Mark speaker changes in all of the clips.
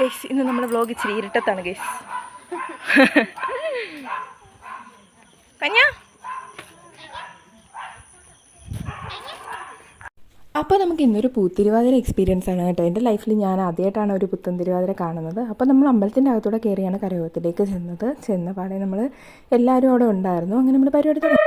Speaker 1: Guys ഇന്ന് നമ്മുടെ vlog ഇച്ചിരി ഇരുട്ടത്താണ് ഗൈസ് കഞ്ഞ? അപ്പോൾ നമുക്ക് ഇന്നൊരു പൂത്തിരുവാതിര എക്സ്പീരിയൻസ് ആണ് കേട്ടോ. എന്റെ ലൈഫിൽ ഞാൻ ആദ്യമായിട്ടാണ് ഒരു പുത്തൻ തിരുവാതിര കാണുന്നത്. അപ്പോൾ നമ്മൾ അമ്പലത്തിന്റെ അകത്തൂടെ കയറിയാണ് കരയോഗത്തിലേക്ക് ചെന്നത്. ചെന്ന പാടെ നമ്മൾ എല്ലാവരും അവിടെ ഉണ്ടായിരുന്നു. അങ്ങനെ നമ്മൾ പരിപാടി തുടങ്ങി.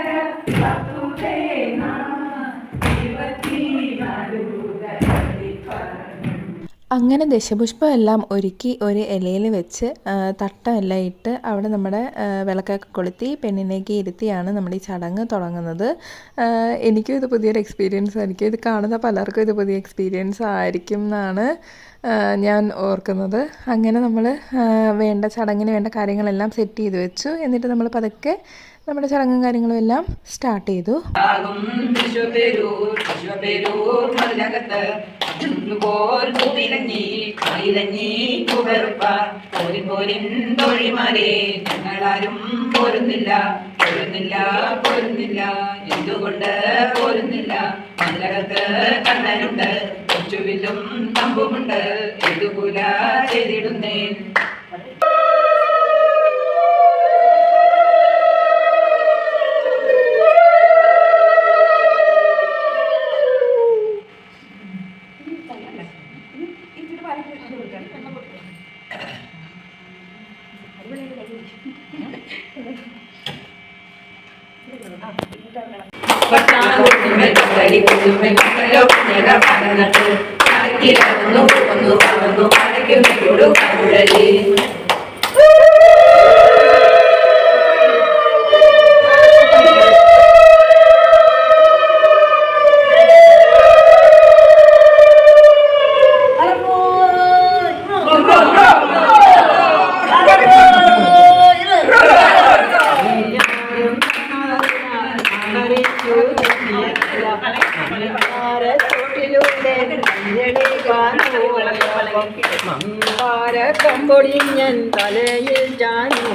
Speaker 1: അങ്ങനെ ദശപുഷ്പം എല്ലാം ഒരുക്കി ഒരു ഇലയിൽ വെച്ച് തട്ടമെല്ലാം ഇട്ട് അവിടെ നമ്മുടെ വിളക്കൊക്കെ കൊളുത്തി പെണ്ണിനേക്ക് ഇരുത്തിയാണ് നമ്മുടെ ഈ ചടങ്ങ് തുടങ്ങുന്നത്. എനിക്കും ഇത് പുതിയൊരു എക്സ്പീരിയൻസ് ആയിരിക്കും ഇത് കാണുന്ന പലർക്കും ഇത് പുതിയ എക്സ്പീരിയൻസ് ആയിരിക്കും എന്നാണ് ഞാൻ ഓർക്കുന്നത്. അങ്ങനെ നമ്മൾ വേണ്ട ചടങ്ങിന് വേണ്ട കാര്യങ്ങളെല്ലാം സെറ്റ് ചെയ്ത് വെച്ചു. എന്നിട്ട് നമ്മൾ പതുക്കെ നമ്മുടെ ചടങ്ങും കാര്യങ്ങളും എല്ലാം സ്റ്റാർട്ട് ചെയ്തു.
Speaker 2: ആകും വിശ്വപേരൂർ വിശ്വപേരൂർ മതിലകത്ത് പോൽ പൂവിലഞ്ഞി മയിലഞ്ഞി പുകറുപ്പ പോരി പോരിൻ തൊഴിമാരെ ഞങ്ങളാരും പൊരുന്നില്ല പൊരുന്നില്ല പൊരുന്നില്ല. എന്തുകൊണ്ട് പൊരുന്നില്ല? മതിലകത്ത് കണ്ണനുണ്ട് കൊച്ചുവിലും തമ്പുമുണ്ട്. എതുകൂല ചെയ്തിടുന്നേ പടക്കിലൊന്നു ഒന്ന് പറന്നു പടയ്ക്കുന്നൊരു കരുടലേ ൂടെ മമ്പാര
Speaker 3: കൊമ്പൊടിഞ്ഞൻ തലയിൽ ചാനൂ